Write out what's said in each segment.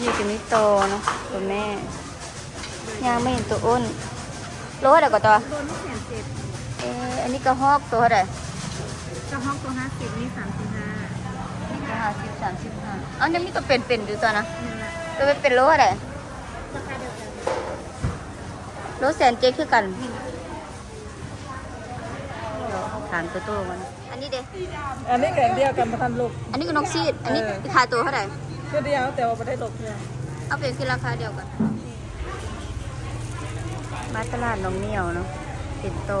นี่จะมีโตเนาะตัวแม่ย่างไม่เห็นตัวอ้นโลเท่าไหร่ก็ตัวโดนไม่แสนเจ็ดเอออันนี้กระฮอกตัวเท่าไหร่กระห้องตัวห้าสิบนี่สามสิบห้าห้าสิบสามสิบห้าอ๋อยังมีตัวเป็นเป็นๆอยู่ตัวนะนี่แหละตัวเป็นเป็นๆโลเท่าไหร่ราคาเดียวกันโลแสนเจ็ดคือกันเดี๋ยวถามตัวโตมันอันนี้เด้อันนี้แกงเดียวกันประทันลูกอันนี้ก็นกซีดอันนี้ขายตัวเท่าไหร่ คือเดียวแต่ว่าไม่ได้ลูกเพื่อนเอาเป็นคือราคาเดียวกันมาตลาดน้องเหนียวเนาะปิ่นโต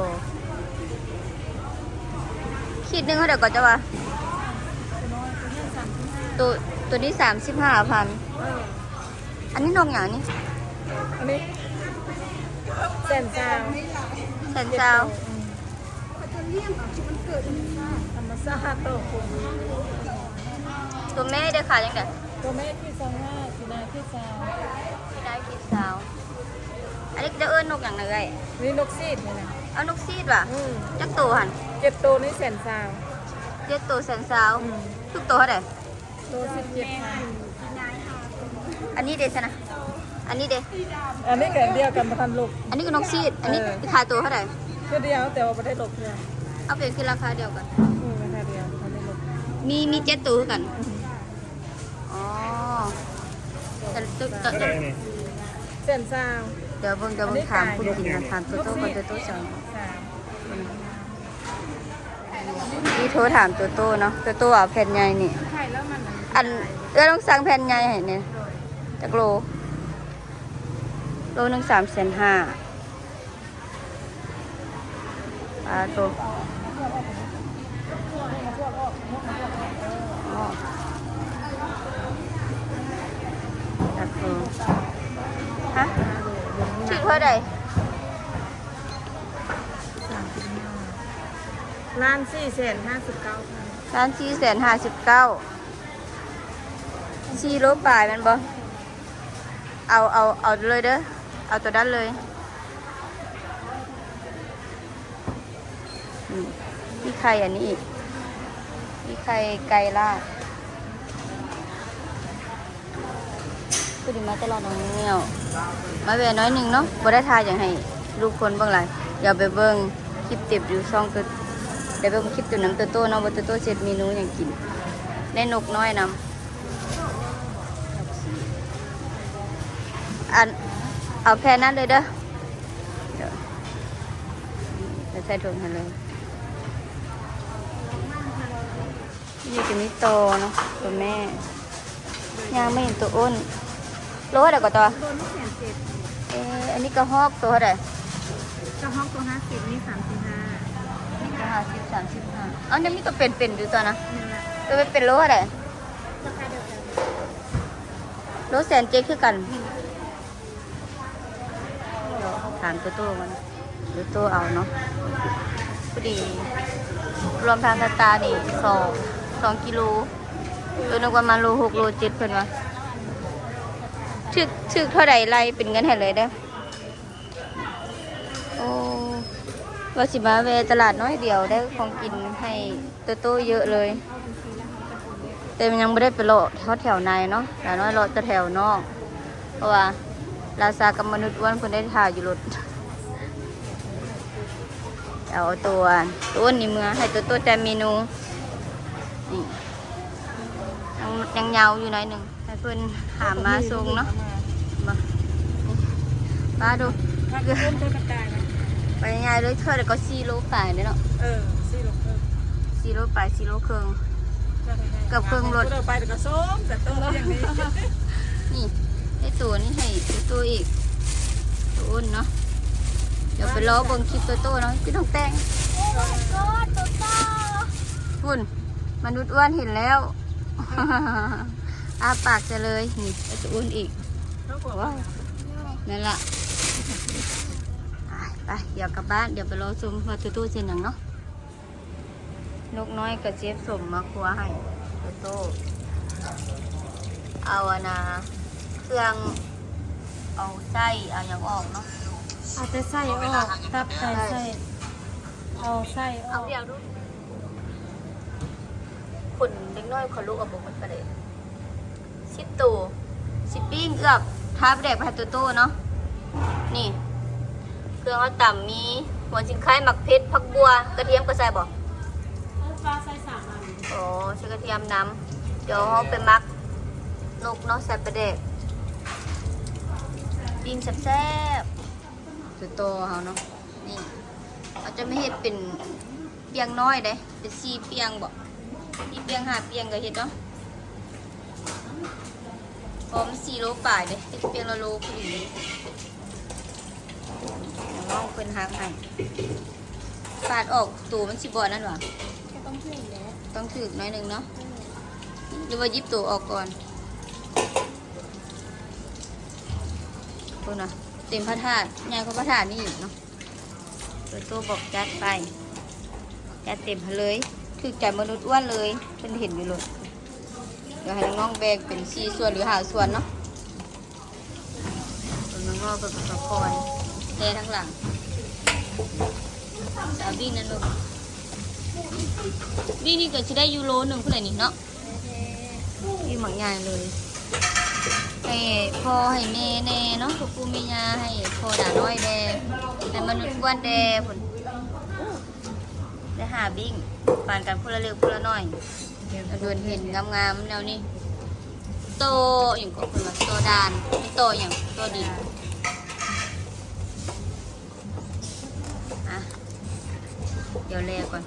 ขีดหนึงเท่าไหร่ก่อนจะวะตัวตัวนี้สามสิบห้าพันอันนี้นกอย่างนี้อันนี้แสนซาวแสนซาวธรรมชาติโตคุณตัวแม่ได้ขายยังไง ตัวแม่ที่สองห้าที่นาที่สาวที่ได้ขีดสาว อันนี้จะเอิ้นนกอย่างไรเอ่ยนี่นกซีดนี่นะเอานกซีดว่ะอืมจักตัวหันเจ็ดตัวนี่แสนซาวเจ็ดตัวแสนซาวอืม ทุกตัวเท่าไหร่ตัวสิบเจ็ดพันอันนี้เดชนะ อันนี้เด อันนี้แกงเดียวกันประทันลูก อันนี้ก็นกซีด อันนี้เออขายตัวเท่าไหร่ คือเดียวแต่ว่าไม่ได้ลูกเพื่อนเอาเป็นคือราคาเดียวกัน อืมราคาเดียวไม่ได้ลูกมีมีเจ็ดตัวคือกันอ๋ อแต่ตัวตัวตัวแสนซาวเดี๋ยวเบิ่งเดี๋ยวเบิ่งถามคุณกินนะถามตัวโตคนตัวโตสองสามนี่โทรถามตัวโตเนาะตัวโตอะแผ่นใหญ่นี่ไข่แล้วมันอันเออต้องสั่งแผ่นใหญ่ให้เนี่ยจักโลโลหนึ่งสามแสนห้าปลาตัวอ๋อจักโล ฮะชื่อเท่าไหร่ล้านสี่แสนห้าสิบเก้าพันร้านสี่แสนห้าสิบเก้าสี่โลปลายแมันบ่เอาเอาเอาเลยเด้อ เอาตัวด้านเลยนี่มีไข่อันนี้อีกมีไข่ไก่ลาด ก็ดีมาตลอดน้องเงี้ยวมาแวะน้อยหนึ่งเนาะบ่ได้ทายอย่างให้ลูกคนบ้างไรอย่าไปเบิ่งคลิปเต็บอยู่ช่องตัวเดี๋ยวเบิ่งคลิปตัวน้ำตัวโตเนาะว่ตัวโตเสร็จเมนูอย่างกินได้นกน้อยนำอันเอาแค่นั้นเลยเด้อเดี๋ยวใส่ถุงให้เลยนี่จะมีโตเนาะตัวแม่ย่างไม่เห็นตัวอ้น โลเท่าไหร่ก็ตัวโดนไม่แสนเจ็ดเอออันนี้กระฮอกตัวเท่าไหร่กระหองตัวห้าสิบนี่สามสิบห้าห้าสิบสามสิบห้าอ๋อยังมีตัวเป็นเป็นๆอยู่ตัวนะตัวเป็นเป็นโลเท่าไหร่ราคาเดียวกันโลแสนเจ็ดคือกันเดี๋ยวถามตัวโตมันตัวโตเอาเนาะพอดี รวมทางสตาร์นี่สองสองกิโลตัวนึกว่ามาโลหกโลเจ็ดเพิ่นวะ ชึกชึกเท่าไหร่ไล่เป็นเงินให้เลยเด้อโอ้ว่าสิมาเวตลาดน้อยเดียวได้ของกินให้ตัวโตเยอะเลย แต่มันยังไม่ได้ไปโลดแถวแถวในเนาะแต่น้อยโลดแต่แถวนอก เพราะว่าลาซากับมนุษย์อ้วนเพิ่นได้ถ่ายอยู่รถเอาตัวตัวนี่เมื่อให้ตัวตัวแต่เมนูนี่ ยังยังยาวอยู่หน่อยหนึ่งให้เพิ่นหามมาส่งเนาะมานี่ป้าดูถ้าเกิดต้นต้นกระจายนะไปง่ายๆเลยเท่าเดี๋ยวก็สี่โลปลายเลยเนาะเออสี่ลูกเออสี่โลปลายสี่โลครึ่งเกือบครึ่งรถเราไปแต่ก็ส้มแต่ต้นอย่างนี้นี่ให้ตัวนี้ให้ตัวตัวอีกตัวอ้นเนาะเดี๋ยวไปล้อเบิ่งคลิปตัวโตเนาะพี่ต้องแต่งคุณมนุษย์อ้วนเห็นแล้ว อาปากจะเลยนี่ไอ้ตัวอ้วนอีกว้าวนั่นล่ะอะไปเดี๋ยวกลับบ้านเดี๋ยวไปรอชมว่าตัวโตเช่นอย่างเนาะนกน้อยกับเจี๊ยบสมมาครัวให้ตัวโตเอาอะนะเครื่องเอาไส้เอาอย่างออกเนาะเอาแต่ไส้ออกตับไก่ไส้เอาไส้อเอาอกเดียวดูคนเล็ กน้อยคนลูกเอาบุกมันไปเลยสิบตัวสิบปีกือบท้าไปแดกไปให้ตัวโตเนาะนี่ เครื่องเขาต่ำมีหัวจิงไข่หมักเพชรผักบัว กระเทียมกระใส่บ่ปลาใส่สามอันโอ้ใช้กระเทียมน้ำเดี๋ยวเขาไปมักนกเนาะใส่ไปแดกปิ้งแซ่บๆตัวโตเขาเนาะนี่เขาจะไม่เห็ดเป็นเปียงน้อยเด้เป็นซีเปียงบ่ ที่เปียงหาเปียงก็เห็ดเนาะพอมสี่โลป่ายเด้เฮ็ดเปียงละโลพอดีเดี๋ยวลองเพิ่นหักให้ฟาดออกตูมันสิบ่นั่นหว่าแค่ต้องเพื่อนแล้วต้องถือหน่อยหนึ่งเนาะหรือว่ายิบตัวออกก่อนตัวน่ะเต็มพระธาตุยายเขาพระธาตุนี่อีกเนาะตัวตัวบอกจัดไป จัดเต็มเลย ถือใจมนุษย์อ้วนเลยเป็นเห็นอยู่เลยเดี๋ยวให้น้องแบ่งเป็นสี่ส่วนหรือหาส่วนเนาะน้องๆเป็นประกอบเททั้งหลังสาววิ่งนั่นลูกวิ่งนี่ก็จะได้ยูโรหนึ่งเท่าไหร่นี่เนาะวิ่หมักง่ายเลยให้พ่อให้แม่แน่เนาะพ่อปู่แม่ย่าให้พ่อด่าน้อยแดให้มนุษย์อ้วนแดผลได้หาบิ้ง ปานกันพูละเล็กพูละน้อยเดือนเห็นงามๆแนวนี้โตอย่างก็คือว่าโตดานไม่โตอย่างโตดินอะเดี๋ยวแลก่อน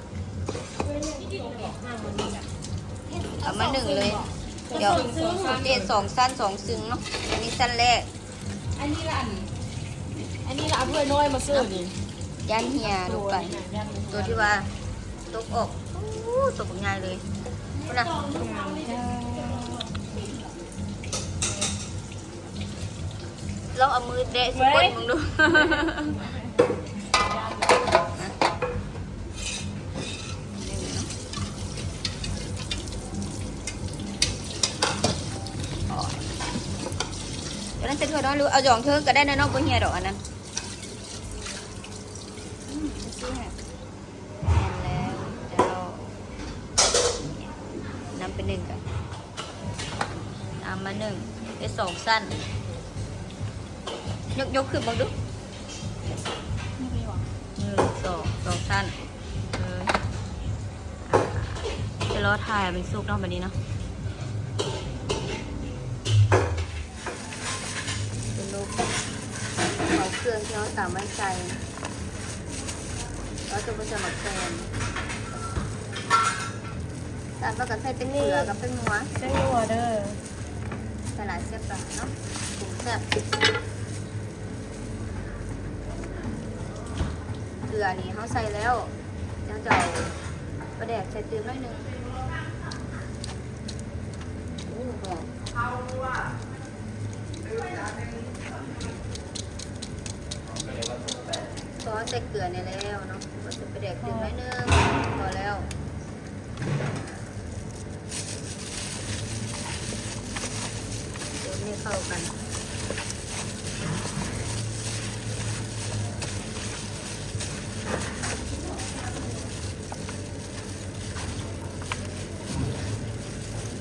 เอามาหนึ่งเลย เดี๋ยวเรียนสองสั้นสองซึ้งเนาะอันนี้สั้นแรก อันนี้ละอันอันนี้ละเอาเพื่อนน้อยมาซื้อนี่ยันเฮียลงไปตัวที่ว่า ตกออกอู้ตกง่ายเลยคุณนะลองเอามือแดะสิกดมึงดูเดี๋ยวนั้นจะเธอน้อยรู้เอาหยองเธอก็ได้นะเนอกบนเฮียดอกอันนั้น หนึ่งกันนำมาหนึ่งไปสองสั้น ยกยกขึ้นบังดูหนึ่งสองสองสั้นเอออ่าจะรอถ่ายเป็นซุกเนาะแบบนี้เนาะเป็นลูกเอาเครื่องที่เขาตามไว้ใจเราจะไปสมัครแฟน ตามมากับใส่เป็นเกลือกับเป็นหัวใช่หัวเด้อใส่หลายเสียบละเนาะถุงแซ่บเกลือนี่เขาใส่แล้วเดี๋ยวจะเอาประแดกใส่เติมหน่อยหนึงโอ้โหซอสใส่เกลือเนี่ยแล้วเนาะก็จะไปแดกถึงน้อยนึงพอแล้วเดี๋ยวให้ เข้ากัน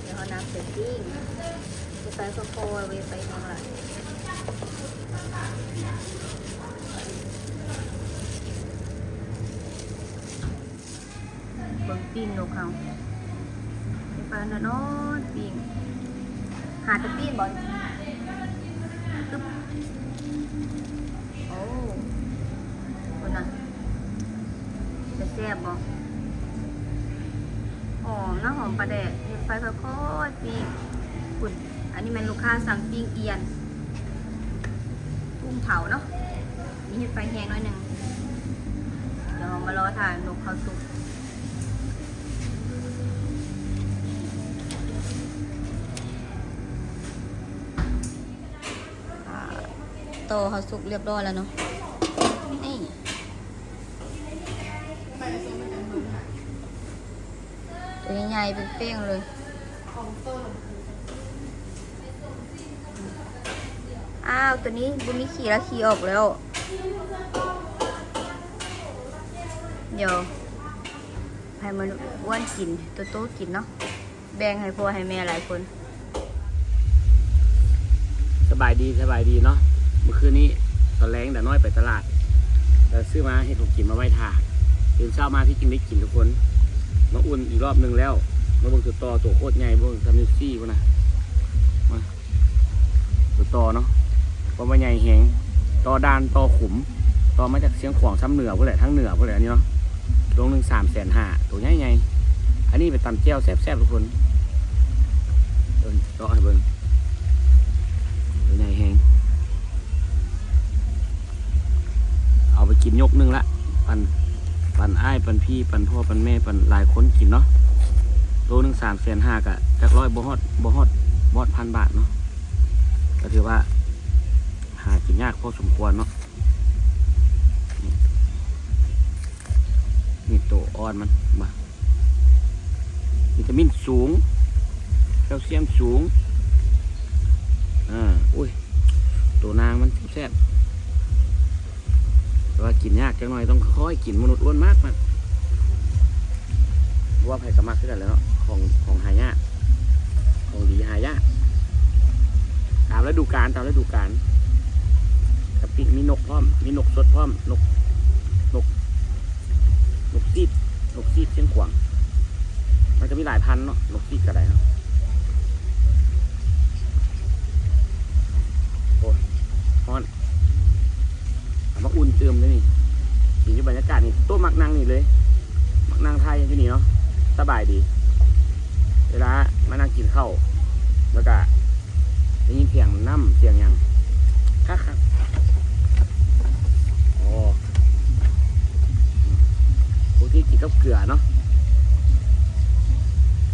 เดี๋ยวเอาน้ำใส่ปิ้งจะใส่ข้าวโพดไว้ไปทางหลังเบิ่งปิ้งนกเขาไอ้ปานนอนปิ้งหาแตะปิ้งบ่ตึ๊บ โอ้คนน่ะจะแซ่บบ่หอมนะหอมปลาแดกเห็ดไฟค่อยๆปิ้งคุณอันนี้แมันลูกค้าสั่งปิ้งเอียนกุ้งเผาเนาะมีเห็ดไฟแห้งหน่อยหนึ่งเดี๋ยวเรามารอทานนกเขาสุก โตเขาสุกเรียบร้อยแล้วเนาะ นี่ตัวใหญ่ๆเป็นเป้งเลยอ้าวตัวนี้บุมีขี่แล้วขี่ออกแล้ว เดี๋ยวให้มันอ้วนกินตัวโตกินเนาะแบ่งให้พ่อให้แม่หลายคนก็บายดีสบายดีเนาะ เมื่อคืนนี้ตอนแรงแต่น้อยไปตลาดแล้วซื้อมาให้ผมกินมาไว้ทาตื่นเช้ามาที่กินได้กินทุกคน มาอุ่นอีกรอบหนึงแล้ว มาเบิ่งตัวต่อตัวโคตรใหญ่เบิ่งทำนิซี่พุ่นะมาตัวต่อเนาะเพราะว่าใหญ่แหงต่อดานต่อขุมต่อมาจากเสียงขวางซ้ำเหนือพุ่นแหละทั้งเหนือพุ่นแหละอันนี้เนาะลงหนึ่งสามแสนห้าตัวใหญ่ใหญ่อันนี้ไปตำแจ้วแซ่บๆทุกคนเบิ่งต่อให้เบิ่ง กินยกหนึงละปันปันอ้ายปันพี่ปันพ่อปันแม่ปันหลายคนกินเนาะโลหนึ่งสามแสนห้ากะจากร้อยบ่ฮอดบ่ฮอดบอดพันบาทเนาะก็ถือว่า หากินยากพอสมควรเนาะนี่นี่ตัวอ่อนมันมาวิตามินสูงแคลเซียมสูงอ่าอุ้ยตัวนางมันแซ่บ แต่ว่ากินยากจังหน่อยต้องค่อยกินมนุษย์อ้วนมากมันเพราะว่าไผ่สามารขึ้นแล้วของของหายากของดีหายากตามฤดูกาลตามฤดูกาลกับปีกมีนกพร้อม มีนกสดพร้อม นก นก นกซีดนกซีดเชียงขวาง มันก็มีหลายพันเนาะ นกซีดก็ได้เนาะโอ้ยฮอนเอา มาอุ่นเติมเลยนี่ดีอยู่บรรยากาศนี่โต๊ะมักนั่งนี่เลย มักนั่งไทยอยู่นี่เนาะสบายดี เวลามานั่งกินข้าวแล้วก็ได้ยินเสียงน้ำเสียงยังคักคักโอ้ปกติกินกับเกลือเนาะ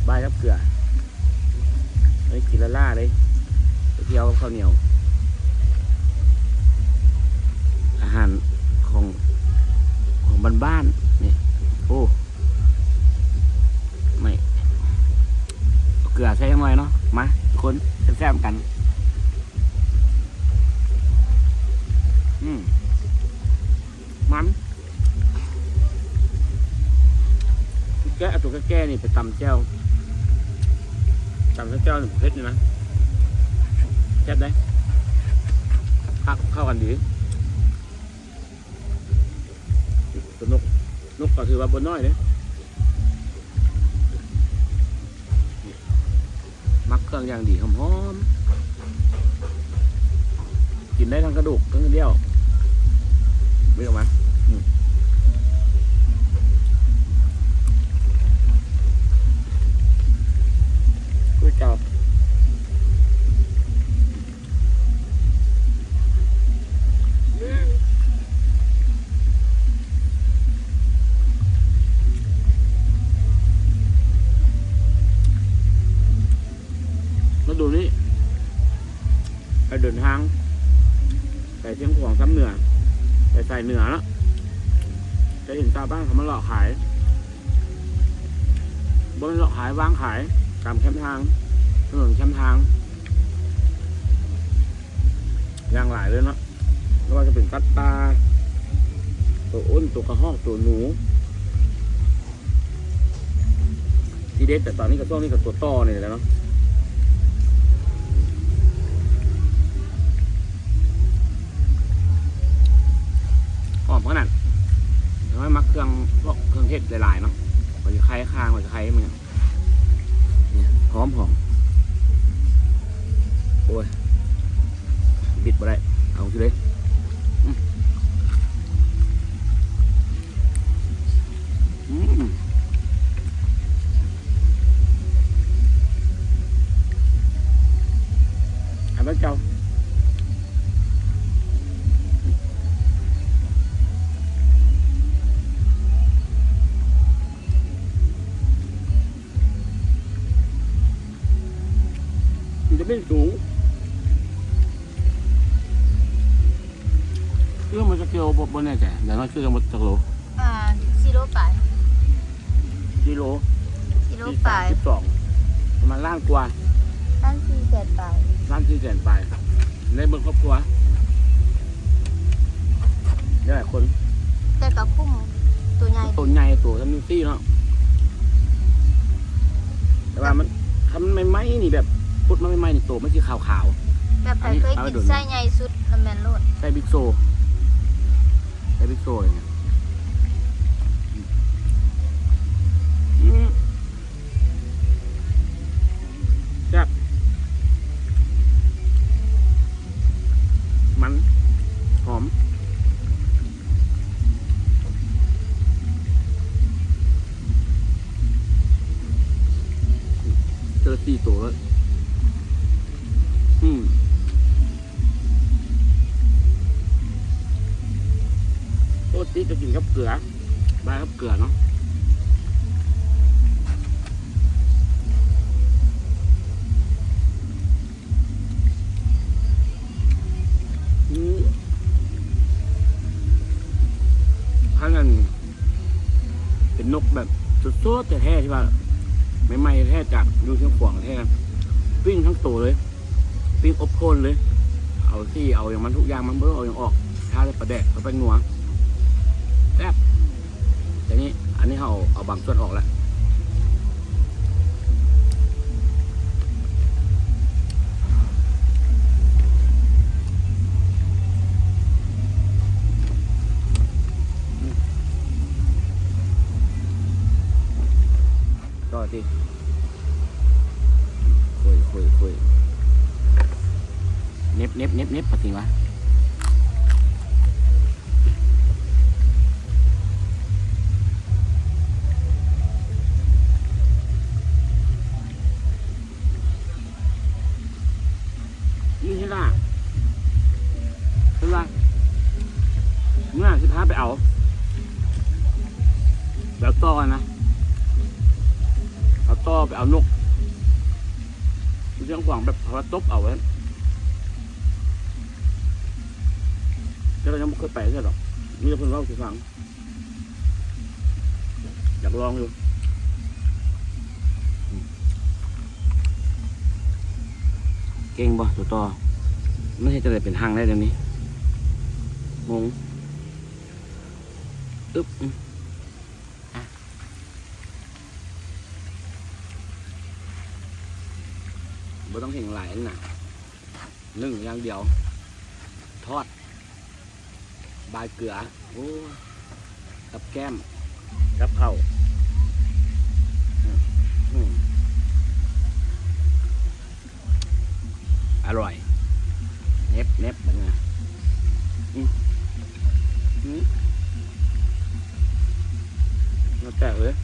บายกับเกลือเฮ้ยกินละล่าเลยไปเที่ยวกับข้าวเหนียว อาหารของของ บ้านๆนี่โอ้ไม่เกลือใส่ยังไงเนาะมาทุกคนแซ่บๆกัน อืมมันแกะตัวแก่ๆนี่ไปตำแจ่วตำแจ่วนี่งเผ็ดอยู่นะแซ่บได้พักเข้ากันดี ตัวนก นกก็ถือว่าบนน้อยเลยมักเครื่องอย่างดีหอมๆกินได้ทั้งกระดูกทั้งเดี่ยวไม่ออกมาอืมกุ้ยจ้า ไปเดินทางไปเชียงขวางซ้ำเหนือไปใส่เหนือแล้วจะเห็นชาบ้านเขามาหลอกขายบนหลอกขายวางขายตามแคมทางถนนแคมทางอย่างหลายเลยเนาะไม่ว่าจะเป็นกัตตาตัวอ้นตัวกระหอกตัวหนูทีเด็ดแต่ตอนนี้กับช่วงนี้กับตัวต่อเนี่ยแหละเนาะ หอมขนาดแล้วมักเครื่องพวกเครื่องเทศหลายๆเนาะวันจะไข่ข้างวันจะไข่มันเนี่ยหอมหอมโอ้ยบิดไปได้เอาทีเลยอืม ไม่สูงเรื่องมันจะเกี่ยวบนแน่ใจอย่างน้อยชื่อกันหมดจักโลอ่าซีโร่ปลายกิโลซีโร่ที่ปสาลามยสิบสองประมาณล้านกว่าด้านซีแสนปลายล้านสี่แสนปลายในเมืองครอบครัวเยอะหลายคน แต่กับพุ่มตัวใหญ่ตัวใหญ่ตัวทั้งนิวซี่เนาะแต่ว่ามันทำไม่ไหมนี่แบบ พุดมันไม่ไหมนี่ตัวมันสีขาวขาวแบบใครเคยกินไส้ใหญ่สุดแล้วแมนโลดใส่บิ๊กโซใส่บิ๊กโซเลยเนี่ย แบบสุดๆแต่แท้ๆที่ว่าไม่ไม่แท้จากดูเชียงขวางแท้ปิ้งทั้งตัวเลย ปิ้งอบโคนเลย เอาซี่เอาอย่างมันทุกอย่างมันเบอร์เอาอย่างออกถ้าได้ประแดกก็เป็นนัวแซ่บแต่นี้อันนี้เขาเอาบางส่วนออกแล้ว ก็ที่คุยคุยคุยเน็บเน็บเน็บเน็บปะทิวะ ตบเอาไว้แต่เรายังไม่เคยไปใช่หรอกมีแต่คนเล่าสิฟัง อยากลองอยู่เก่งบ่ตัวต่อไม่ใช่จะได้เป็นทางได้เดี๋ยวนี้งงอึ๊บอืมอะ บ่ต้องเห็นหลายน่ะนึ่งอย่างเดียว ทอด บายเกลือโอ้กับแก้มกับเผาวอืมอร่อยเน็บเน็บแบบนี้อืมอืมแล้วแต่เลย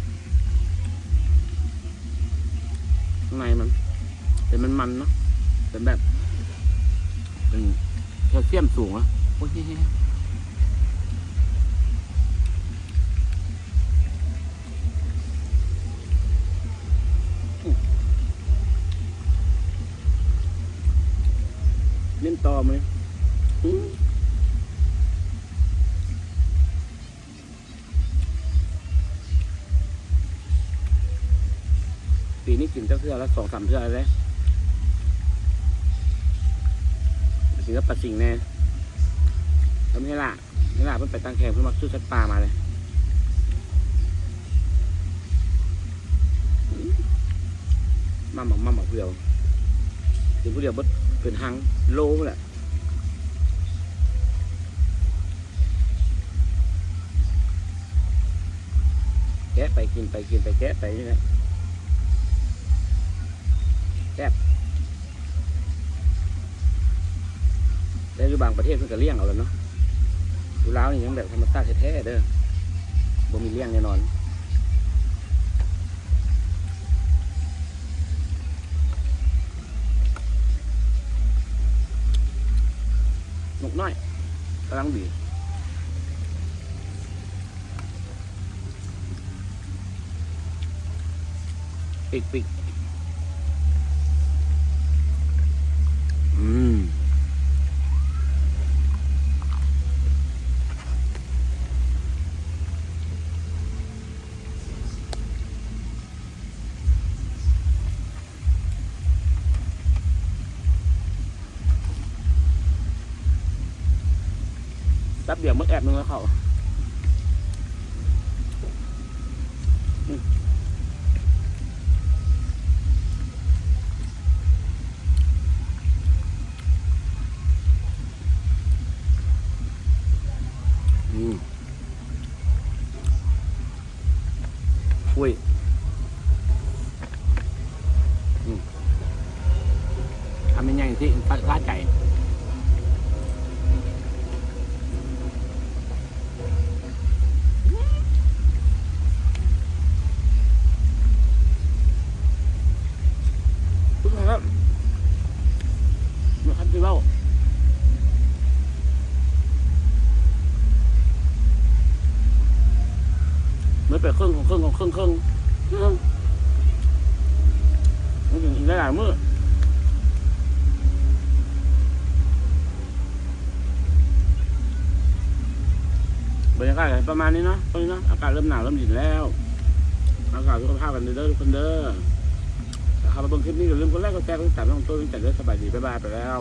นี้กินเจ้าเทือแล้วสองสามเทือแล้วกินกับปลาสิงแน่ทำให้ล่ะให้ล่ะเพิ่นไปตั้งแคมป์เพิ่นมาสู้อชัดปลามาเลยอืมมาหมอกมาหมอกเดียวกินผู้เดียวบดเป็นหังโล่แหละแกะไปกินไปกินไปแกะไปนี่แหละแซ่บ แต่อยู่บางประเทศเพิ่นก็เลี้ยงเอาแล้วเนาะอยู่ลาวนี่ยังแบบธรรมชาติแท้ๆเด้อบ่มีเลี้ยงแน่นอนนกน้อยกำลังดีปิกปิกอืม แป๊บเดียวมึงแอบมึงแล้วเขา ประมาณนี้เนาะตอนนี้เนาะอากาศเริ่มหนาวเริ่มเย็นแล้วอากาศสุขภาพกันเด้อทุกคนเด้อถ้าใครมาเบิ่งคลิปนี้อย่าลืมกดไลค์กดแชร์กดติดตามช่องตัวเป็นจัดเด้อสบายดีบ๊ายบายไปแล้ว